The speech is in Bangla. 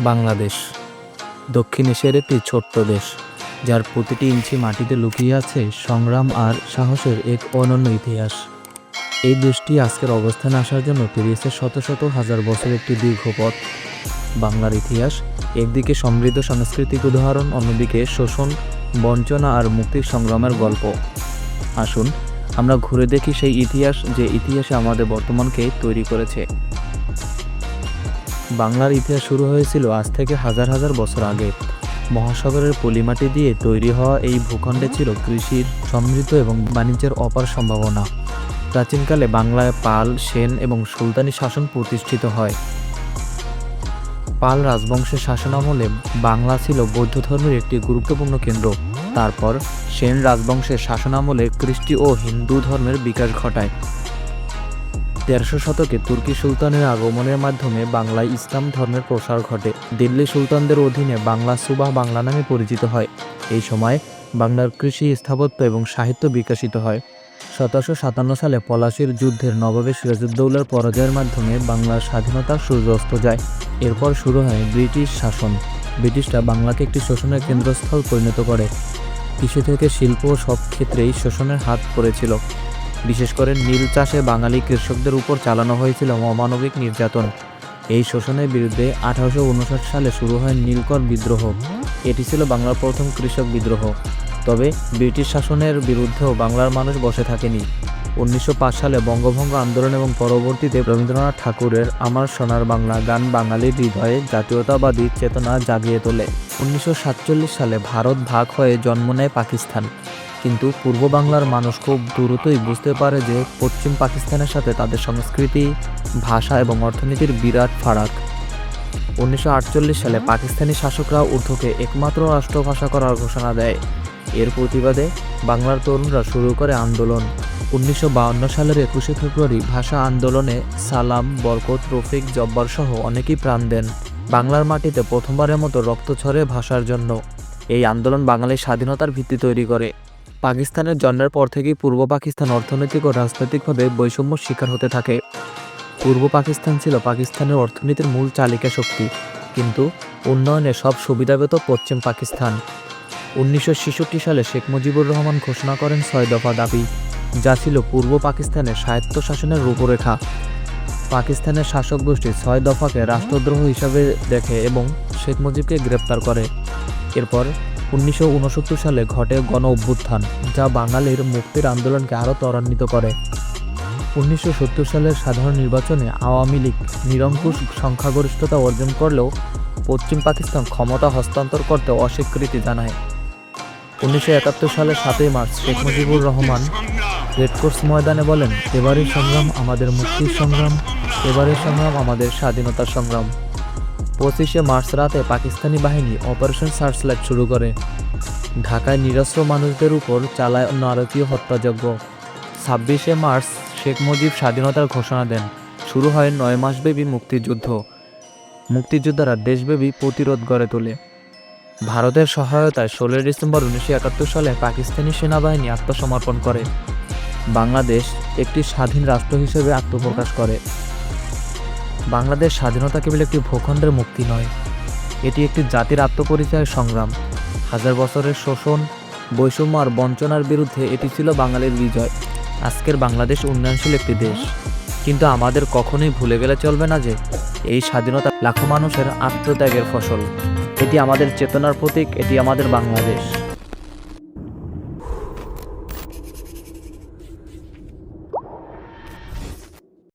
বাংলাদেশ, দক্ষিণ এশিয়ার একটি ছোট্ট দেশ, যার প্রতিটি ইঞ্চি মাটিতে লুকিয়ে আছে সংগ্রাম আর সাহসের এক অনন্য ইতিহাস। এই দেশটি আজকের অবস্থানে আসার জন্য পেরিয়েছে শত শত হাজার বছর একটি দীর্ঘ পথ। বাংলার ইতিহাস একদিকে সমৃদ্ধ সাংস্কৃতিক উদাহরণ, অন্যদিকে শোষণ, বঞ্চনা আর মুক্তির সংগ্রামের গল্প। আসুন, আমরা ঘুরে দেখি সেই ইতিহাস যে ইতিহাসে আমাদের বর্তমানকে তৈরি করেছে। বাংলার ইতিহাস শুরু হয়েছিল আজ থেকে হাজার হাজার বছর আগে। মহাসাগরের পলিমাটি দিয়ে তৈরি হওয়া এই ভূখণ্ডে ছিল কৃষির সমৃদ্ধ এবং বাণিজ্যের অপার সম্ভাবনা। প্রাচীনকালে বাংলায় পাল, সেন এবং সুলতানি শাসন প্রতিষ্ঠিত হয়। পাল রাজবংশের শাসনামলে বাংলা ছিল বৌদ্ধ ধর্মের একটি গুরুত্বপূর্ণ কেন্দ্র। তারপর সেন রাজবংশের শাসনামলে খ্রিস্টি ও হিন্দু ধর্মের বিকাশ ঘটায়। তেরোশো শতকে তুর্কি সুলতানের আগমনের মাধ্যমে বাংলায় ইসলাম ধর্মের প্রসার ঘটে। দিল্লি সুলতানদের অধীনে বাংলা সুবাহ বাংলা নামে পরিচিত হয়। এই সময় বাংলার কৃষি স্থাপত্য এবং সাহিত্য বিকশিত হয়। সতেরোশো সাতান্ন সালে পলাশির যুদ্ধের নবাবে সিরাজউদ্দৌলার পরাজয়ের মাধ্যমে বাংলার স্বাধীনতা সূর্যাস্ত যায়। এরপর শুরু হয় ব্রিটিশ শাসন। ব্রিটিশরা বাংলাকে একটি শোষণের কেন্দ্রস্থল পরিণত করে। কৃষি থেকে শিল্প সব ক্ষেত্রেই শোষণের হাত পড়েছিল বিশেষ করে নীল চাষে বাঙালি কৃষকদের উপর চালানো হয়েছিল অমানবিক নির্যাতন। এই শোষণের বিরুদ্ধে আঠারোশো উনষাট সালে শুরু হয় নীলকর বিদ্রোহ। এটি ছিল বাংলার প্রথম কৃষক বিদ্রোহ। তবে ব্রিটিশ শাসনের বিরুদ্ধেও বাংলার মানুষ বসে থাকেনি। উনিশশো পাঁচ সালে বঙ্গভঙ্গ আন্দোলন এবং পরবর্তীতে রবীন্দ্রনাথ ঠাকুরের আমার সোনার বাংলা গান বাঙালির হৃদয়ে জাতীয়তাবাদী চেতনা জাগিয়ে তোলে। উনিশশো সাতচল্লিশ সালে ভারত ভাগ হয়ে জন্ম নেয় পাকিস্তান। কিন্তু পূর্ব বাংলার মানুষ খুব দ্রুতই বুঝতে পারে যে পশ্চিম পাকিস্তানের সাথে তাদের সংস্কৃতি, ভাষা এবং অর্থনীতির বিরাট ফারাক। উনিশশো আটচল্লিশ সালে পাকিস্তানি শাসকরা উর্দুকে একমাত্র রাষ্ট্রভাষা করার ঘোষণা দেয়। এর প্রতিবাদে বাংলার তরুণরা শুরু করে আন্দোলন। উনিশশো সালের একুশে ফেব্রুয়ারি ভাষা আন্দোলনে সালাম, বরকত, রফিক, জব্বার সহ অনেকেই প্রাণ দেন। বাংলার মাটিতে প্রথমবারের মতো রক্ত ছড়ে ভাষার জন্য। এই আন্দোলন বাঙালির স্বাধীনতার ভিত্তি তৈরি করে। পাকিস্তানের জন্মের পর থেকেই পূর্ব পাকিস্তান অর্থনৈতিক ও রাজনৈতিকভাবে বৈষম্য শিকার হতে থাকে। পূর্ব পাকিস্তান ছিল পাকিস্তানের অর্থনীতির মূল চালিকা শক্তি, কিন্তু উন্নয়নে সব সুবিধা পেত পশ্চিম পাকিস্তান। উনিশশো ছেষট্টি সালে শেখ মুজিবুর রহমান ঘোষণা করেন ছয় দফা দাবি। যা ছিল পূর্ব পাকিস্তানের স্বায়ত্তশাসনের রূপরেখা। পাকিস্তানের শাসক গোষ্ঠী ছয় দফাকে রাষ্ট্রদ্রোহ হিসাবে দেখে এবং শেখ মুজিবকে গ্রেপ্তার করে। এরপর উনিশশো উনসত্তর সালে ঘটে গণ অভ্যুত্থান, যা বাঙালির মুক্তির আন্দোলনকে আরও ত্বরান্বিত করে। উনিশশো সত্তর সালের সাধারণ নির্বাচনে আওয়ামী লীগ নিরঙ্কুশ সংখ্যাগরিষ্ঠতা অর্জন করলেও পশ্চিম পাকিস্তান ক্ষমতা হস্তান্তর করতে অস্বীকৃতি জানায়। উনিশশো একাত্তর সালের সাতই মার্চ শেখ মুজিবুর রহমান রেডকোর্স ময়দানে বলেন, এবারের সংগ্রাম আমাদের মুক্তির সংগ্রাম, এবারের সংগ্রাম আমাদের স্বাধীনতার সংগ্রাম। পঁচিশে মার্চ রাতে পাকিস্তানি বাহিনী অপারেশন সার্চলাইট শুরু করে। ঢাকায় নিরস্ত্র মানুষদের উপর চালায় নারকীয় হত্যাযজ্ঞ। ছাব্বিশে মার্চ শেখ মুজিব স্বাধীনতার ঘোষণা দেন, শুরু হয় নয় মাসব্যাপী মুক্তিযুদ্ধ। মুক্তিযোদ্ধারা দেশব্যাপী প্রতিরোধ গড়ে তোলে। ভারতের সহায়তায় ষোলোই ডিসেম্বর উনিশশো একাত্তর সালে পাকিস্তানি সেনাবাহিনী আত্মসমর্পণ করে। বাংলাদেশ একটি স্বাধীন রাষ্ট্র হিসেবে আত্মপ্রকাশ করে। বাংলাদেশ স্বাধীনতা কেবল একটি ভূখণ্ডের মুক্তি নয়, এটি একটি জাতির আত্মপরিচয়ের সংগ্রাম। হাজার বছরের শোষণ, বৈষম্য আর বঞ্চনার বিরুদ্ধে এটি ছিল বাঙালির বিজয়। আজকের বাংলাদেশ উন্নয়নশীল একটি দেশ। কিন্তু আমাদের কখনোই ভুলে গেলে চলবে না যে, এই স্বাধীনতা লাখো মানুষের আত্মত্যাগের ফসল। এটি আমাদের চেতনার প্রতীক, এটি আমাদের বাংলাদেশ।